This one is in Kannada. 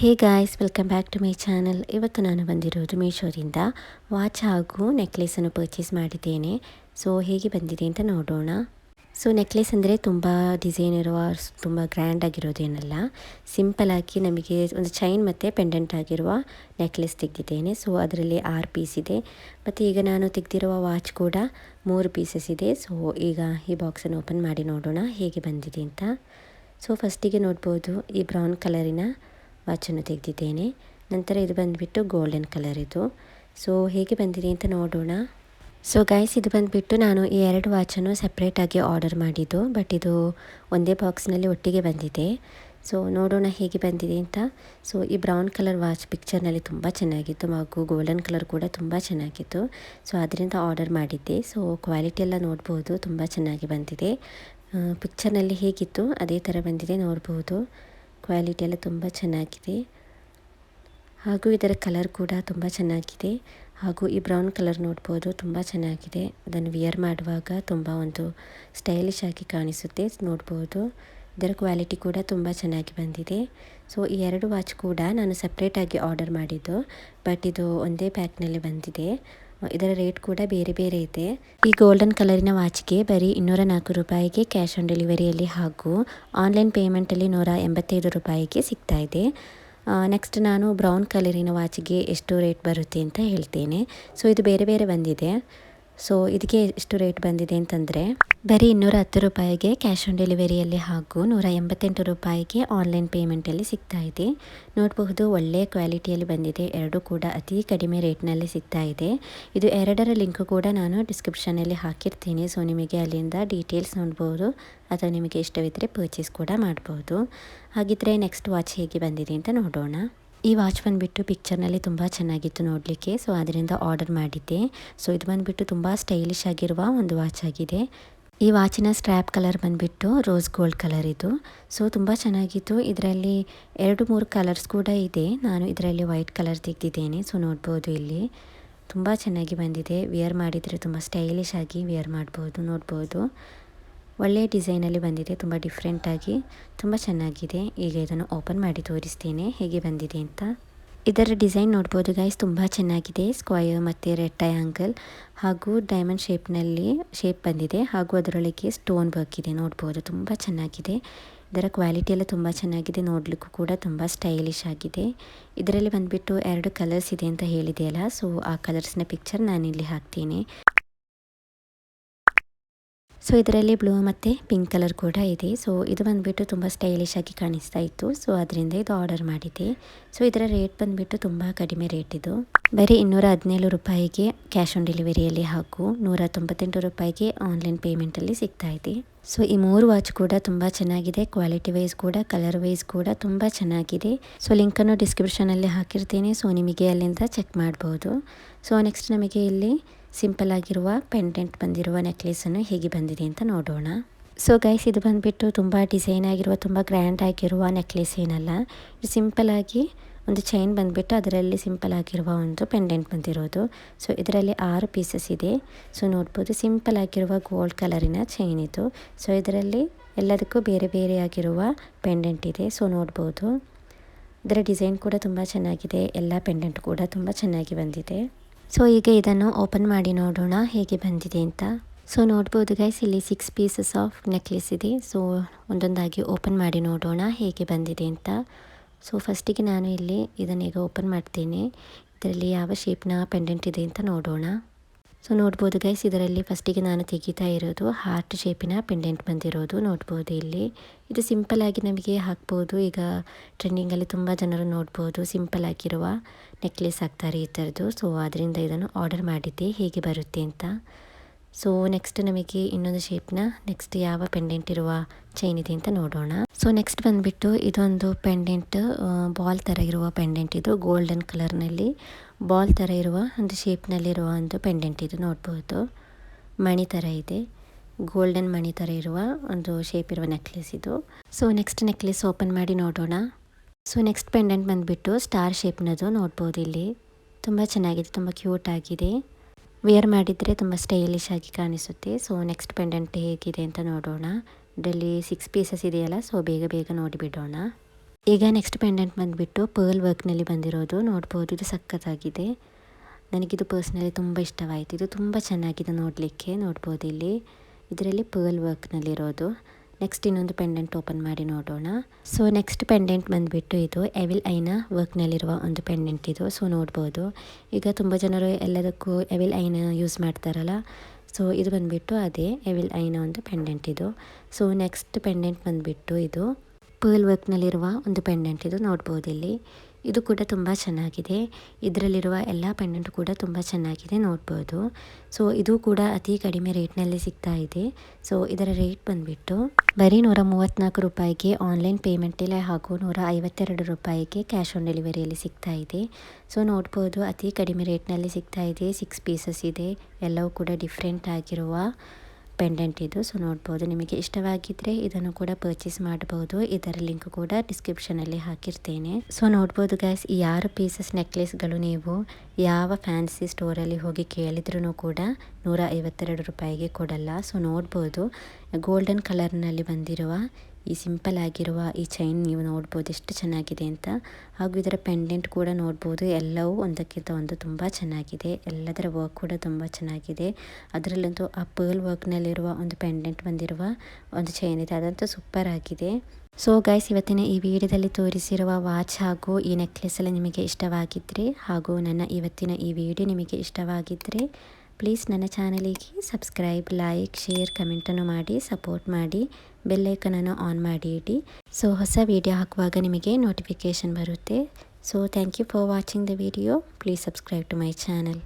Hey guys welcome back to my channel ಇವತ್ತು ನಾನು ಬಂದಿರೋದು ಮೀಶೋದಿಂದ ವಾಚ್ ಹಾಗೂ ನೆಕ್ಲೆಸನ್ನು ಪರ್ಚೇಸ್ ಮಾಡಿದ್ದೇನೆ. ಸೊ ಹೇಗೆ ಬಂದಿದೆ ಅಂತ ನೋಡೋಣ. ಸೊ ನೆಕ್ಲೆಸ್ ಅಂದರೆ ತುಂಬ ಡಿಸೈನ್ ಇರುವ, ತುಂಬ ಗ್ರ್ಯಾಂಡ್ ಆಗಿರೋದೇನಲ್ಲ ಸಿಂಪಲ್ ಆಗಿ ನಮಗೆ ಒಂದು ಚೈನ್ ಮತ್ತು ಪೆಂಡೆಂಟ್ ಆಗಿರುವ ನೆಕ್ಲೆಸ್ ತೆಗೆದಿದ್ದೇನೆ. ಸೊ ಅದರಲ್ಲಿ ಆರು ಪೀಸ್ ಇದೆ. ಮತ್ತು ಈಗ ನಾನು ತೆಗೆದಿರುವ ವಾಚ್ ಕೂಡ ಮೂರು ಪೀಸಸ್ ಇದೆ. ಸೊ ಈಗ ಈ ಬಾಕ್ಸನ್ನು ಓಪನ್ ಮಾಡಿ ನೋಡೋಣ ಹೇಗೆ ಬಂದಿದೆ ಅಂತ. ಸೊ ಫಸ್ಟಿಗೆ ನೋಡ್ಬೋದು ಈ ಬ್ರೌನ್ ಕಲರಿನ ವಾಚನ್ನು ತೆಗೆದಿದ್ದೇನೆ. ನಂತರ ಇದು ಬಂದುಬಿಟ್ಟು ಗೋಲ್ಡನ್ ಕಲರ್ ಇದು. ಸೊ ಹೇಗೆ ಬಂದಿದೆ ಅಂತ ನೋಡೋಣ. ಸೊ ಗೈಸ್ ಇದು ಬಂದುಬಿಟ್ಟು ನಾನು ಈ ಎರಡು ವಾಚನ್ನು ಸಪ್ರೇಟಾಗಿ ಆರ್ಡರ್ ಮಾಡಿದ್ದು ಬಟ್ ಇದು ಒಂದೇ ಬಾಕ್ಸ್ನಲ್ಲಿ ಒಟ್ಟಿಗೆ ಬಂದಿದೆ. ಸೊ ನೋಡೋಣ ಹೇಗೆ ಬಂದಿದೆ ಅಂತ. ಸೊ ಈ ಬ್ರೌನ್ ಕಲರ್ ವಾಚ್ ಪಿಕ್ಚರ್ನಲ್ಲಿ ತುಂಬ ಚೆನ್ನಾಗಿತ್ತು. ಹಾಗೂ ಗೋಲ್ಡನ್ ಕಲರ್ ಕೂಡ ತುಂಬ ಚೆನ್ನಾಗಿತ್ತು. ಸೊ ಅದರಿಂದ ಆರ್ಡರ್ ಮಾಡಿದ್ದೆ. ಸೊ ಕ್ವಾಲಿಟಿ ಎಲ್ಲ ನೋಡ್ಬೋದು. ತುಂಬ ಚೆನ್ನಾಗಿ ಬಂದಿದೆ. ಪಿಕ್ಚರ್ನಲ್ಲಿ ಹೇಗಿತ್ತು? ಅದೇ ಥರ ಬಂದಿದೆ. ನೋಡ್ಬೋದು. ಕ್ವಾಲಿಟಿ ಎಲ್ಲ ತುಂಬ ಚೆನ್ನಾಗಿದೆ. ಹಾಗೂ ಇದರ ಕಲರ್ ಕೂಡ ತುಂಬ ಚೆನ್ನಾಗಿದೆ. ಹಾಗೂ ಈ ಬ್ರೌನ್ ಕಲರ್ ನೋಡ್ಬೋದು, ತುಂಬ ಚೆನ್ನಾಗಿದೆ. ಅದನ್ನು ವಿಯರ್ ಮಾಡುವಾಗ ತುಂಬ ಒಂದು ಸ್ಟೈಲಿಶ್ ಆಗಿ ಕಾಣಿಸುತ್ತೆ ನೋಡ್ಬೋದು. ಇದರ ಕ್ವಾಲಿಟಿ ಕೂಡ ತುಂಬ ಚೆನ್ನಾಗಿ ಬಂದಿದೆ. ಸೊ ಈ ಎರಡು ವಾಚ್ ಕೂಡ ನಾನು ಸಪ್ರೇಟಾಗಿ ಆರ್ಡರ್ ಮಾಡಿದ್ದು ಬಟ್ ಇದು ಒಂದೇ ಪ್ಯಾಕ್ನಲ್ಲಿ ಬಂದಿದೆ. ಇದರ ರೇಟ್ ಕೂಡ ಬೇರೆ ಬೇರೆ ಇದೆ. ಈ ಗೋಲ್ಡನ್ ಕಲರಿನ ವಾಚ್ಗೆ ಬರೀ ಇನ್ನೂರ ನಾಲ್ಕು ರೂಪಾಯಿಗೆ ಕ್ಯಾಶ್ ಆನ್ ಡೆಲಿವರಿಯಲ್ಲಿ ಹಾಗೂ ಆನ್ಲೈನ್ ಪೇಮೆಂಟಲ್ಲಿ ನೂರ ಎಂಬತ್ತೈದು ರೂಪಾಯಿಗೆ ಸಿಗ್ತಾ ಇದೆ. ನೆಕ್ಸ್ಟ್ ನಾನು ಬ್ರೌನ್ ಕಲರಿನ ವಾಚ್ಗೆ ಎಷ್ಟು ರೇಟ್ ಬರುತ್ತೆ ಅಂತ ಹೇಳ್ತೇನೆ. ಸೊ, ಇದು ಬೇರೆ ಬೇರೆ ಬಂದಿದೆ. ಸೊ ಇದಕ್ಕೆ ಎಷ್ಟು ರೇಟ್ ಬಂದಿದೆ ಅಂತಂದರೆ, ಬರೀ ಇನ್ನೂರ ಹತ್ತು ರೂಪಾಯಿಗೆ ಕ್ಯಾಶ್ ಆನ್ ಡೆಲಿವರಿಯಲ್ಲಿ ಹಾಗೂ ನೂರ ಎಂಬತ್ತೆಂಟು ರೂಪಾಯಿಗೆ ಆನ್ಲೈನ್ ಪೇಮೆಂಟಲ್ಲಿ ಸಿಗ್ತಾ ಇದೆ. ನೋಡಬಹುದು ಒಳ್ಳೆಯ ಕ್ವಾಲಿಟಿಯಲ್ಲಿ ಬಂದಿದೆ. ಎರಡೂ ಕೂಡ ಅತಿ ಕಡಿಮೆ ರೇಟ್ನಲ್ಲಿ ಸಿಗ್ತಾ ಇದೆ. ಇದು ಎರಡರ ಲಿಂಕು ಕೂಡ ನಾನು ಡಿಸ್ಕ್ರಿಪ್ಷನಲ್ಲಿ ಹಾಕಿರ್ತೀನಿ. ಸೊ ನಿಮಗೆ ಅಲ್ಲಿಂದ ಡೀಟೇಲ್ಸ್ ನೋಡ್ಬೋದು, ಅಥವಾ ನಿಮಗೆ ಇಷ್ಟವಿದ್ದರೆ ಪರ್ಚೇಸ್ ಕೂಡ ಮಾಡ್ಬೋದು. ಹಾಗಿದ್ದರೆ ನೆಕ್ಸ್ಟ್ ವಾಚ್ ಹೇಗೆ ಬಂದಿದೆ ಅಂತ ನೋಡೋಣ. ಈ ವಾಚ್ ಬಂದುಬಿಟ್ಟು ಪಿಕ್ಚರ್ನಲ್ಲಿ ತುಂಬ ಚೆನ್ನಾಗಿತ್ತು ನೋಡಲಿಕ್ಕೆ, ಸೊ ಅದರಿಂದ ಆರ್ಡರ್ ಮಾಡಿದ್ದೆ. ಸೊ ಇದು ಬಂದುಬಿಟ್ಟು ತುಂಬ ಸ್ಟೈಲಿಶ್ ಆಗಿರುವ ಒಂದು ವಾಚ್ ಆಗಿದೆ. ಈ ವಾಚಿನ ಸ್ಟ್ರ್ಯಾಪ್ ಕಲರ್ ಬಂದುಬಿಟ್ಟು ರೋಸ್ ಗೋಲ್ಡ್ ಕಲರ್ ಇದು. ಸೊ ತುಂಬ ಚೆನ್ನಾಗಿತ್ತು. ಇದರಲ್ಲಿ ಎರಡು ಮೂರು ಕಲರ್ಸ್ ಕೂಡ ಇದೆ. ನಾನು ಇದರಲ್ಲಿ ವೈಟ್ ಕಲರ್ ತೆಗೆದಿದ್ದೇನೆ, ಸೊ ನೋಡ್ಬೋದು ಇಲ್ಲಿ. ತುಂಬ ಚೆನ್ನಾಗಿ ಬಂದಿದೆ. ವಿಯರ್ ಮಾಡಿದರೆ ತುಂಬ ಸ್ಟೈಲಿಶ್ ಆಗಿ ವಿಯರ್ ಮಾಡ್ಬೋದು, ನೋಡ್ಬೋದು. ಒಳ್ಳೆಯ ಡಿಸೈನಲ್ಲಿ ಬಂದಿದೆ, ತುಂಬ ಡಿಫ್ರೆಂಟಾಗಿ, ತುಂಬ ಚೆನ್ನಾಗಿದೆ. ಈಗ ಇದನ್ನು ಓಪನ್ ಮಾಡಿ ತೋರಿಸ್ತೇನೆ, ಹೇಗೆ ಬಂದಿದೆ ಅಂತ. ಇದರ ಡಿಸೈನ್ ನೋಡ್ಬೋದು ಗೈಸ್ ತುಂಬ ಚೆನ್ನಾಗಿದೆ. ಸ್ಕ್ವಯರ್ ಮತ್ತು ರೆಡ್ ಟ್ರಯಾಂಗಲ್ ಹಾಗೂ ಡೈಮಂಡ್ ಶೇಪ್ನಲ್ಲಿ ಶೇಪ್ ಬಂದಿದೆ. ಹಾಗೂ ಅದರೊಳಗೆ ಸ್ಟೋನ್ ವರ್ಕ್ ಇದೆ, ನೋಡ್ಬೋದು. ತುಂಬ ಚೆನ್ನಾಗಿದೆ. ಇದರ ಕ್ವಾಲಿಟಿ ಎಲ್ಲ ತುಂಬ ಚೆನ್ನಾಗಿದೆ. ನೋಡಲಿಕ್ಕೂ ಕೂಡ ತುಂಬ ಸ್ಟೈಲಿಶ್ ಆಗಿದೆ. ಇದರಲ್ಲಿ ಬಂದುಬಿಟ್ಟು ಎರಡು ಕಲರ್ಸ್ ಇದೆ ಅಂತ ಹೇಳಿದೆಯಲ್ಲ ಸೊ ಆ ಕಲರ್ಸ್ನ ಪಿಕ್ಚರ್ ನಾನಿಲ್ಲಿ ಹಾಕ್ತೀನಿ. ಸೊ ಇದರಲ್ಲಿ ಬ್ಲೂ ಮತ್ತು ಪಿಂಕ್ ಕಲರ್ ಕೂಡ ಇದೆ. ಸೊ ಇದು ಬಂದುಬಿಟ್ಟು ತುಂಬ ಸ್ಟೈಲಿಶ್ ಆಗಿ ಕಾಣಿಸ್ತಾ ಇತ್ತು. ಸೊ ಅದರಿಂದ ಇದು ಆರ್ಡರ್ ಮಾಡಿದ್ದೆ. ಸೊ ಇದರ ರೇಟ್ ಬಂದುಬಿಟ್ಟು ತುಂಬ ಕಡಿಮೆ ರೇಟ್ ಇದು. ಬರೀ ಇನ್ನೂರ ಹದಿನೇಳು ರೂಪಾಯಿಗೆ ಕ್ಯಾಶ್ ಆನ್ ಡೆಲಿವರಿಯಲ್ಲಿ ಹಾಗೂ ನೂರ ತೊಂಬತ್ತೆಂಟು ರೂಪಾಯಿಗೆ ಆನ್ಲೈನ್ ಪೇಮೆಂಟಲ್ಲಿ ಸಿಗ್ತಾ ಇದೆ. ಸೊ ಈ ಮೂರು ವಾಚ್ ಕೂಡ ತುಂಬ ಚೆನ್ನಾಗಿದೆ. ಕ್ವಾಲಿಟಿ ವೈಸ್ ಕೂಡ ಕಲರ್ ವೈಸ್ ಕೂಡ ತುಂಬ ಚೆನ್ನಾಗಿದೆ. ಸೊ ಲಿಂಕನ್ನು ಡಿಸ್ಕ್ರಿಪ್ಷನಲ್ಲಿ ಹಾಕಿರ್ತೀನಿ. ಸೊ ನಿಮಗೆ ಅಲ್ಲಿಂದ ಚೆಕ್ ಮಾಡ್ಬೋದು. ಸೊ ನೆಕ್ಸ್ಟ್ ನಮಗೆ ಇಲ್ಲಿ ಸಿಂಪಲ್ ಆಗಿರುವ ಪೆಂಡೆಂಟ್ ಬಂದಿರುವ ನೆಕ್ಲೇಸನ್ನು ಹೇಗೆ ಬಂದಿದೆ ಅಂತ ನೋಡೋಣ. ಸೊ ಗೈಸ್ ಇದು ಬಂದುಬಿಟ್ಟು ತುಂಬ ಡಿಸೈನ್ ಆಗಿರುವ, ತುಂಬ ಗ್ರ್ಯಾಂಡ್ ಆಗಿರುವ ನೆಕ್ಲೇಸ್ ಏನಲ್ಲ. ಇದು ಸಿಂಪಲ್ ಆಗಿ ಒಂದು ಚೈನ್ ಬಂದುಬಿಟ್ಟು ಅದರಲ್ಲಿ ಸಿಂಪಲ್ ಆಗಿರುವ ಒಂದು ಪೆಂಡೆಂಟ್ ಬಂದಿರೋದು. ಸೊ ಇದರಲ್ಲಿ ಆರು ಪೀಸಸ್ ಇದೆ. ಸೊ ನೋಡ್ಬೋದು ಸಿಂಪಲ್ ಆಗಿರುವ ಗೋಲ್ಡ್ ಕಲರಿನ ಚೈನ್ ಇದು. ಸೊ ಇದರಲ್ಲಿ ಎಲ್ಲದಕ್ಕೂ ಬೇರೆ ಬೇರೆ ಆಗಿರುವ ಪೆಂಡೆಂಟ್ ಇದೆ. ಸೊ ನೋಡ್ಬೋದು. ಇದರ ಡಿಸೈನ್ ಕೂಡ ತುಂಬ ಚೆನ್ನಾಗಿದೆ. ಎಲ್ಲ ಪೆಂಡೆಂಟ್ ಕೂಡ ತುಂಬ ಚೆನ್ನಾಗಿ ಬಂದಿದೆ. ಸೊ ಈಗ ಇದನ್ನು ಓಪನ್ ಮಾಡಿ ನೋಡೋಣ ಹೇಗೆ ಬಂದಿದೆ ಅಂತ. ಸೊ ನೋಡ್ಬೋದು ಗೈಸ್ ಇಲ್ಲಿ ಸಿಕ್ಸ್ ಪೀಸಸ್ ಆಫ್ ನೆಕ್ಲೆಸ್ ಇದೆ. ಸೊ ಒಂದೊಂದಾಗಿ ಓಪನ್ ಮಾಡಿ ನೋಡೋಣ ಹೇಗೆ ಬಂದಿದೆ ಅಂತ. ಸೊ ಫಸ್ಟಿಗೆ ನಾನು ಇಲ್ಲಿ ಇದನ್ನು ಈಗ ಓಪನ್ ಮಾಡ್ತೇನೆ. ಇದರಲ್ಲಿ ಯಾವ ಶೇಪ್ನ ಪೆಂಡೆಂಟ್ ಇದೆ ಅಂತ ನೋಡೋಣ. ಸೊ ನೋಡ್ಬೋದು ಗೈಸ್ ಇದರಲ್ಲಿ ಫಸ್ಟಿಗೆ ನಾನು ತೆಗಿತಾ ಇರೋದು ಹಾರ್ಟ್ ಶೇಪಿನ ಪೆಂಡೆಂಟ್ ಬಂದಿರೋದು ನೋಡ್ಬೋದು ಇಲ್ಲಿ. ಇದು ಸಿಂಪಲ್ ಆಗಿ ನಮಗೆ ಹಾಕ್ಬೋದು. ಈಗ ಟ್ರೆಂಡಿಂಗಲ್ಲಿ ತುಂಬ ಜನರು ನೋಡ್ಬೋದು ಸಿಂಪಲ್ ಆಗಿರುವ ನೆಕ್ಲೆಸ್ ಹಾಕ್ತಾರೆ ಈ ಥರದ್ದು. ಸೊ ಅದರಿಂದ ಇದನ್ನು ಆರ್ಡರ್ ಮಾಡಿದ್ದೆ. ಹೇಗೆ ಬರುತ್ತೆ ಅಂತ. ಸೊ ನೆಕ್ಸ್ಟ್ ನಮಗೆ ಇನ್ನೊಂದು ಶೇಪ್ನ ನೆಕ್ಸ್ಟ್ ಯಾವ ಪೆಂಡೆಂಟ್ ಇರುವ ಚೈನ್ ಇದೆ ಅಂತ ನೋಡೋಣ. ಸೊ ನೆಕ್ಸ್ಟ್ ಬಂದುಬಿಟ್ಟು ಇದೊಂದು ಪೆಂಡೆಂಟ್ ಬಾಲ್ ಥರ ಇರುವ ಪೆಂಡೆಂಟ್ ಇದು ಗೋಲ್ಡನ್ ಕಲರ್ನಲ್ಲಿ ಬಾಲ್ ಥರ ಇರುವ ಒಂದು ಶೇಪ್ನಲ್ಲಿರುವ ಒಂದು ಪೆಂಡೆಂಟ್ ಇದು ನೋಡ್ಬೋದು. ಮಣಿ ಥರ ಇದೆ. ಗೋಲ್ಡನ್ ಮಣಿ ಥರ ಇರುವ ಒಂದು ಶೇಪ್ ಇರುವ ನೆಕ್ಲೆಸ್ ಇದು. ಸೊ ನೆಕ್ಸ್ಟ್ ನೆಕ್ಲೆಸ್ ಓಪನ್ ಮಾಡಿ ನೋಡೋಣ. ಸೊ ನೆಕ್ಸ್ಟ್ ಪೆಂಡೆಂಟ್ ಬಂದುಬಿಟ್ಟು ಸ್ಟಾರ್ ಶೇಪ್ನದು ನೋಡ್ಬೋದು ಇಲ್ಲಿ. ತುಂಬ ಚೆನ್ನಾಗಿದೆ, ತುಂಬ ಕ್ಯೂಟ್ ಆಗಿದೆ. ವೇರ್ ಮಾಡಿದರೆ ತುಂಬ ಸ್ಟೈಲಿಶ್ ಆಗಿ ಕಾಣಿಸುತ್ತೆ. ಸೊ ನೆಕ್ಸ್ಟ್ ಪೆಂಡೆಂಟ್ ಹೇಗಿದೆ ಅಂತ ನೋಡೋಣ. ಇದರಲ್ಲಿ ಸಿಕ್ಸ್ ಪೀಸಸ್ ಇದೆಯಲ್ಲ ಸೊ ಬೇಗ ಬೇಗ ನೋಡಿಬಿಡೋಣ. ಈಗ ನೆಕ್ಸ್ಟ್ ಪೆಂಡೆಂಟ್ ಬಂದುಬಿಟ್ಟು ಪರ್ಲ್ ವರ್ಕ್ನಲ್ಲಿ ಬಂದಿರೋದು. ನೋಡ್ಬೋದು, ಇದು ಸಖತ್ತಾಗಿದೆ. ನನಗಿದು ಪರ್ಸ್ನಲಿ ತುಂಬ ಇಷ್ಟವಾಯಿತು. ಇದು ತುಂಬ ಚೆನ್ನಾಗಿದೆ ನೋಡಲಿಕ್ಕೆ. ನೋಡ್ಬೋದು ಇಲ್ಲಿ. ಇದರಲ್ಲಿ ಪರ್ಲ್ ವರ್ಕ್ನಲ್ಲಿರೋದು ನೆಕ್ಸ್ಟ್ ಇನ್ನೊಂದು ಪೆಂಡೆಂಟ್ ಓಪನ್ ಮಾಡಿ ನೋಡೋಣ. ಸೊ ನೆಕ್ಸ್ಟ್ ಪೆಂಡೆಂಟ್ ಬಂದುಬಿಟ್ಟು ಇದು ಎವಿಲ್ ಐನ ವರ್ಕ್ನಲ್ಲಿರುವ ಒಂದು ಪೆಂಡೆಂಟ್ ಇದು. ಸೊ ನೋಡ್ಬೋದು. ಈಗ ತುಂಬ ಜನರು ಎಲ್ಲದಕ್ಕೂ ಎವಿಲ್ ಐನ ಯೂಸ್ ಮಾಡ್ತಾರಲ್ಲ. ಸೊ ಇದು ಬಂದುಬಿಟ್ಟು ಅದೇ ಎವಿಲ್ ಐನ ಒಂದು ಪೆಂಡೆಂಟ್ ಇದು. ಸೊ ನೆಕ್ಸ್ಟ್ ಪೆಂಡೆಂಟ್ ಬಂದುಬಿಟ್ಟು ಇದು ಪರ್ಲ್ ವರ್ಕ್ನಲ್ಲಿರುವ ಒಂದು ಪೆಂಡೆಂಟ್ ಇದು ನೋಡ್ಬೋದು ಇಲ್ಲಿ. ಇದು ಕೂಡ ತುಂಬ ಚೆನ್ನಾಗಿದೆ. ಇದರಲ್ಲಿರುವ ಎಲ್ಲ ಪೆಂಡೆಂಟ್ ಕೂಡ ತುಂಬ ಚೆನ್ನಾಗಿದೆ ನೋಡ್ಬೋದು. ಸೊ ಇದು ಕೂಡ ಅತಿ ಕಡಿಮೆ ರೇಟ್ನಲ್ಲಿ ಸಿಗ್ತಾ ಇದೆ. ಸೊ ಇದರ ರೇಟ್ ಬಂದುಬಿಟ್ಟು ಬರೀ ನೂರ ಮೂವತ್ತ್ನಾಲ್ಕು ರೂಪಾಯಿಗೆ ಆನ್ಲೈನ್ ಪೇಮೆಂಟಲ್ಲೇ ಹಾಗೂ ನೂರ ಐವತ್ತೆರಡು ರೂಪಾಯಿಗೆ ಕ್ಯಾಶ್ ಆನ್ ಡೆಲಿವರಿಯಲ್ಲಿ ಸಿಗ್ತಾ ಇದೆ. ಸೊ ನೋಡ್ಬೋದು ಅತಿ ಕಡಿಮೆ ರೇಟ್ನಲ್ಲಿ ಸಿಗ್ತಾ ಇದೆ. ಸಿಕ್ಸ್ ಪೀಸಸ್ ಇದೆ. ಎಲ್ಲವೂ ಕೂಡ ಡಿಫ್ರೆಂಟ್ ಆಗಿರುವ ಪೆಂಡೆಂಟ್ ಇದು. ಸೊ ನೋಡ್ಬೋದು. ನಿಮಗೆ ಇಷ್ಟವಾಗಿದ್ದರೆ ಇದನ್ನು ಕೂಡ ಪರ್ಚೇಸ್ ಮಾಡಬಹುದು ಇದರ ಲಿಂಕ್ ಕೂಡ ಡಿಸ್ಕ್ರಿಪ್ಷನಲ್ಲಿ ಹಾಕಿರ್ತೇನೆ. ಸೊ ನೋಡ್ಬೋದು ಗ್ಯಾಸ್ ಈ ಆರು ಪೀಸಸ್ ನೆಕ್ಲೆಸ್ಗಳು ನೀವು ಯಾವ ಫ್ಯಾನ್ಸಿ ಸ್ಟೋರಲ್ಲಿ ಹೋಗಿ ಕೇಳಿದ್ರೂ ಕೂಡ ನೂರ ಐವತ್ತೆರಡು ರೂಪಾಯಿಗೆ ಕೊಡಲ್ಲ. ಸೊ ನೋಡ್ಬೋದು. ಗೋಲ್ಡನ್ ಕಲರ್ನಲ್ಲಿ ಬಂದಿರುವ ಈ ಸಿಂಪಲ್ ಆಗಿರುವ ಈ ಚೈನ್ ನೀವು ನೋಡ್ಬೋದು ಎಷ್ಟು ಚೆನ್ನಾಗಿದೆ ಅಂತ. ಹಾಗೂ ಇದರ ಪೆಂಡೆಂಟ್ ಕೂಡ ನೋಡ್ಬೋದು. ಎಲ್ಲವೂ ಒಂದಕ್ಕಿಂತ ಒಂದು ತುಂಬ ಚೆನ್ನಾಗಿದೆ. ಎಲ್ಲದರ ವರ್ಕ್ ಕೂಡ ತುಂಬ ಚೆನ್ನಾಗಿದೆ. ಅದರಲ್ಲಂತೂ ಆ ಪರ್ಲ್ ವರ್ಕ್ನಲ್ಲಿರುವ ಒಂದು ಪೆಂಡೆಂಟ್ ಬಂದಿರುವ ಒಂದು ಚೈನ್ ಇದೆ. ಅದಂತೂ ಸೂಪರ್ ಆಗಿದೆ. ಸೊ ಗೈಸ್ ಇವತ್ತಿನ ಈ ವಿಡಿಯೋದಲ್ಲಿ ತೋರಿಸಿರುವ ವಾಚ್ ಹಾಗೂ ಈ ನೆಕ್ಲೆಸ್ ಎಲ್ಲ ನಿಮಗೆ ಇಷ್ಟವಾಗಿದ್ದರೆ ಹಾಗೂ ನನ್ನ ಇವತ್ತಿನ ಈ ವಿಡಿಯೋ ನಿಮಗೆ ಇಷ್ಟವಾಗಿದ್ದರೆ ಪ್ಲೀಸ್ ನನ್ನ ಚಾನಲಿಗೆ ಸಬ್ಸ್ಕ್ರೈಬ್, ಲೈಕ್, ಶೇರ್ ಕಮೆಂಟನ್ನು ಮಾಡಿ, ಸಪೋರ್ಟ್ ಮಾಡಿ ಬೆಲ್ಲೈಕನನ್ನು ಆನ್ ಮಾಡಿ ಇಡಿ. ಸೊ, ಹೊಸ ವಿಡಿಯೋ ಹಾಕುವಾಗ ನಿಮಗೆ ನೋಟಿಫಿಕೇಷನ್ ಬರುತ್ತೆ. So thank you for watching the video please subscribe to my channel